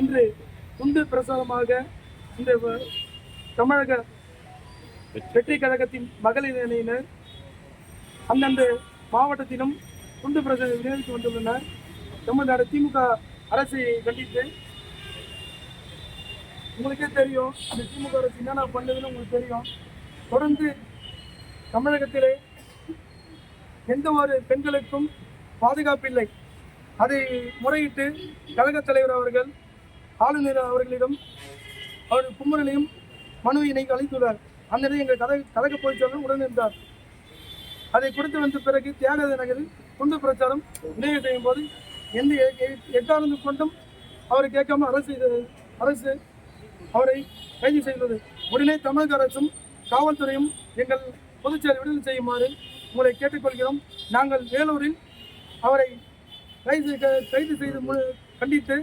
இன்று துண்டு பிரசாரமாக இந்த தமிழக வெற்றி கழகத்தின் மகளிர் அணியினர் அந்தந்த மாவட்டத்திலும் துண்டு பிரசாரம் விநியோகித்து வந்துள்ளனர். தமிழ்நாடு திமுக அரசை கண்டித்து உங்களுக்கே தெரியும் இந்த திமுக அரசு என்னென்ன பண்ணதுன்னு உங்களுக்கு தெரியும். தொடர்ந்து தமிழகத்திலே எந்த ஒரு பெண்களுக்கும் பாதுகாப்பில்லை. அதை முறையிட்டு கழகத் தலைவர் அவர்கள் ஆளுநர் அவர்களிடம் அவர் குமுறலையும் மனுவினை அளித்துள்ளார். அந்த நேரம் எங்கள் கதை கழக பொதுச்செயலாளர் உடனிருந்தார் அதை கொடுத்து வந்த பிறகு தியாகராஜ நகரில் துண்டு பிரச்சாரம் நினைவு செய்யும் போது எந்த எ- எக்காரணத்து கொண்டும் அவரை கேட்காம அரசு அரசு அவரை கைது செய்தது உடனே தமிழக அரசும் காவல்துறையும் எங்கள் பொதுச்செயல் விடுதலை செய்யுமாறு உங்களை கேட்டுக்கொள்கிறோம். நாங்கள் வேலூரில் அவரை கைது கைது செய்து மு- கண்டித்து